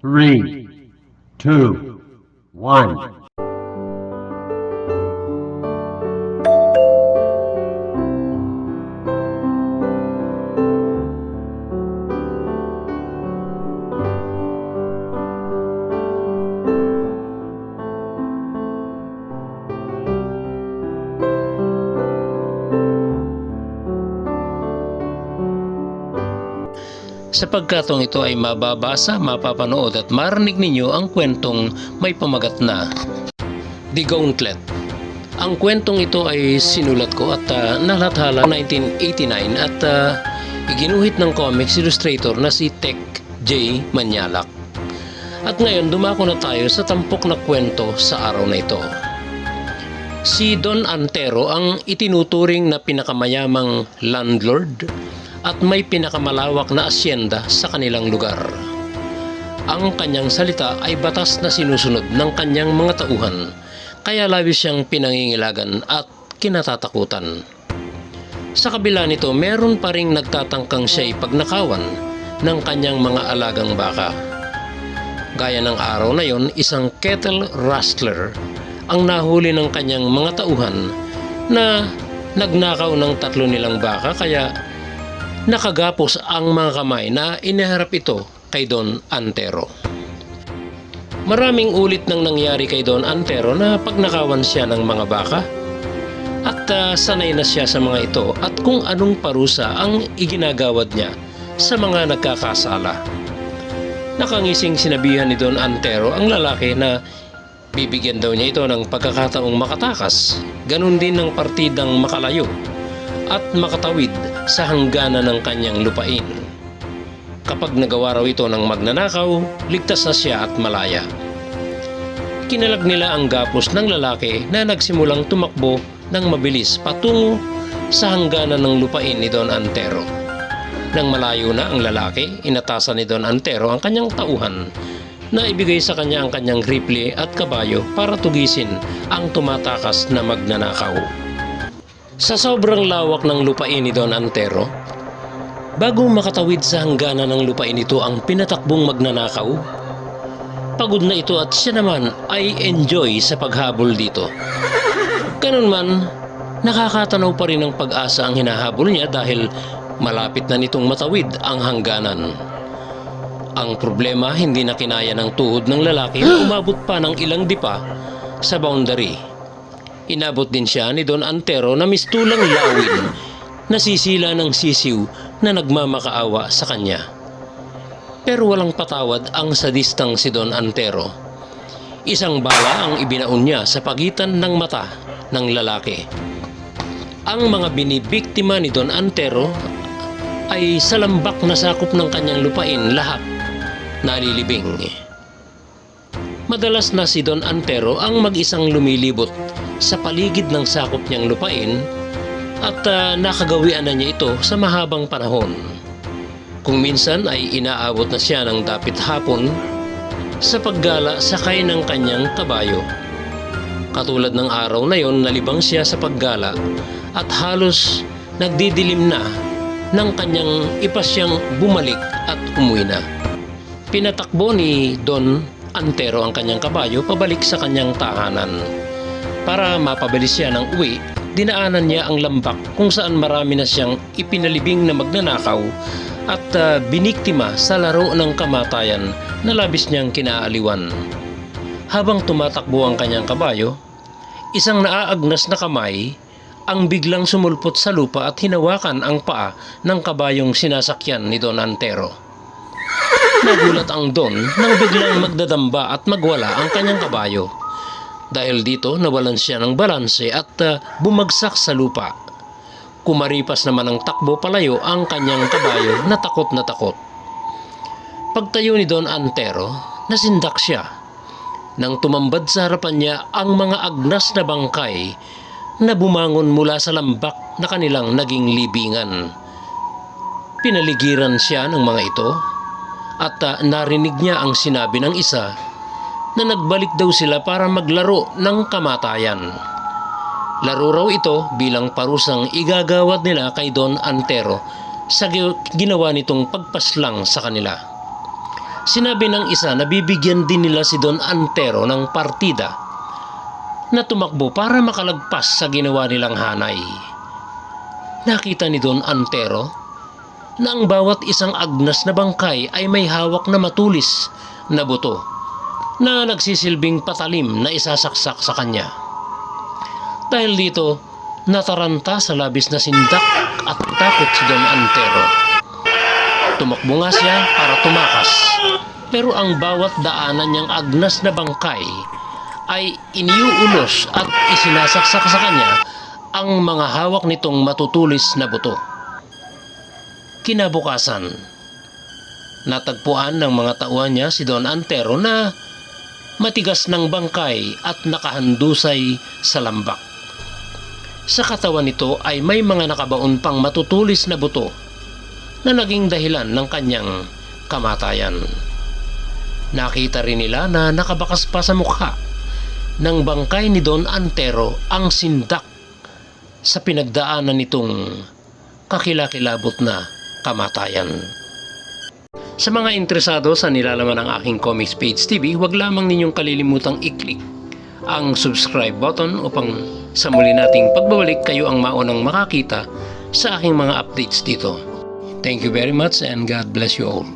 three, two, one. Sa pagkatong ito ay mababasa, mapapanood at marinig ninyo ang kwentong may pamagat na The Gauntlet. Ang kwentong ito ay sinulat ko at uh, nalathala 1989 at ah, iginuhit ng comics illustrator na si Tech J. Manyalak. At ngayon dumako na tayo sa tampok na kwento sa araw na ito. Si Don Antero ang itinuturing na pinakamayamang landlord at may pinakamalawak na asyenda sa kanilang lugar. Ang kanyang salita ay batas na sinusunod ng kanyang mga tauhan, kaya labis siyang pinangingilagan at kinatatakutan. Sa kabila nito, meron pa ring nagtatangkang siya'y pagnakawan ng kanyang mga alagang baka. Gaya ng araw na yon, isang kettle rustler ang nahuli ng kanyang mga tauhan na nagnakaw ng tatlo nilang baka kaya nakagapos ang mga kamay na inaharap ito kay Don Antero. Maraming ulit nang nangyari kay Don Antero na pagnakawan siya ng mga baka at ah, sanay na siya sa mga ito at kung anong parusa ang iginagawad niya sa mga nagkakasala. Nakangising sinabihan ni Don Antero ang lalaki na bibigyan daw niya ito ng pagkakataong makatakas, ganun din ng partidang makalayo at makatawid sa hangganan ng kanyang lupain. Kapag nagawa raw ito ng magnanakaw, ligtas na siya at malaya. Kinalag nila ang gapos ng lalaki na nagsimulang tumakbo ng mabilis patungo sa hangganan ng lupain ni Don Antero. Nang malayo na ang lalaki, inatasan ni Don Antero ang kanyang tauhan na ibigay sa kanya ang kanyang rifle at kabayo para tugisin ang tumatakas na magnanakaw. Sa sobrang lawak ng lupain ni Don Antero, bago makatawid sa hangganan ng lupain ito ang pinatakbong magnanakaw, pagod na ito at siya naman ay enjoy sa paghabol dito. Ganun man, nakakatanaw pa rin ng pag-asa ang hinahabol niya dahil malapit na nitong matawid ang hangganan. Ang problema hindi na kinaya ng tuhod ng lalaki na umabot pa ng ilang dipa sa boundary. Inabot din siya ni Don Antero na mistulang lawin na sisila ng sisiw na nagmamakaawa sa kanya. Pero walang patawad ang sadistang si Don Antero. Isang bala ang ibinaon niya sa pagitan ng mata ng lalaki. Ang mga binibiktima ni Don Antero ay sa lambak na sakop ng kanyang lupain lahat nalilibing. Madalas na si Don Antero ang mag-isang lumilibot sa paligid ng sakop niyang lupain at ah, nakagawian na niya ito sa mahabang panahon. Kung minsan ay inaabot na siya ng dapit hapon sa paggala sakay ng kanyang kabayo. Katulad ng araw na yon nalibang siya sa paggala at halos nagdidilim na ng kanyang ipasyang bumalik at umuwi na. Pinatakbo ni Don Antero ang kanyang kabayo pabalik sa kanyang tahanan. Para mapabilis siya ng uwi, dinaanan niya ang lambak kung saan marami na siyang ipinalibing na magnanakaw at ah, biniktima sa laro ng kamatayan na labis niyang kinaaliwan. Habang tumatakbo ang kanyang kabayo, isang naaagnas na kamay ang biglang sumulpot sa lupa at hinawakan ang paa ng kabayong sinasakyan ni Don Antero. Nagulat ang Don nang biglang magdadamba at magwala ang kanyang kabayo. Dahil dito nawalan siya ng balanse at ah, bumagsak sa lupa. Kumaripas naman ng takbo palayo ang kanyang kabayo na takot na takot. Pagtayo ni Don Antero, nasindak siya. Nang tumambad sa harapan niya ang mga agnas na bangkay na bumangon mula sa lambak na kanilang naging libingan. Pinaligiran siya ng mga ito at ah, narinig niya ang sinabi ng isa na nagbalik daw sila para maglaro ng kamatayan. Laro raw ito bilang parusang igagawad nila kay Don Antero sa gi- ginawa nitong pagpaslang sa kanila. Sinabi ng isa na bibigyan din nila si Don Antero ng partida na tumakbo para makalagpas sa ginawa nilang hanay. Nakita ni Don Antero na ang bawat isang agnas na bangkay ay may hawak na matulis na buto na nagsisilbing patalim na isasaksak sa kanya. Dahil dito, nataranta sa labis na sindak at takot si Don Antero. Tumakbo nga siya para tumakas. Pero ang bawat daanan niyang agnas na bangkay ay iniuulos at isinasaksak sa kanya ang mga hawak nitong matutulis na buto. Kinabukasan, natagpuan ng mga tauhan niya si Don Antero na matigas ng bangkay at nakahandusay sa lambak. Sa katawan nito ay may mga nakabaon pang matutulis na buto na naging dahilan ng kanyang kamatayan. Nakita rin nila na nakabakas pa sa mukha ng bangkay ni Don Antero ang sindak sa pinagdaanan nitong kakilakilabot na kamatayan. Sa mga interesado sa nilalaman ng aking Comics Page TV, huwag lamang ninyong kalilimutang i-click ang subscribe button upang sa muli nating pagbabalik kayo ang maunang makakita sa aking mga updates dito. Thank you very much and God bless you all.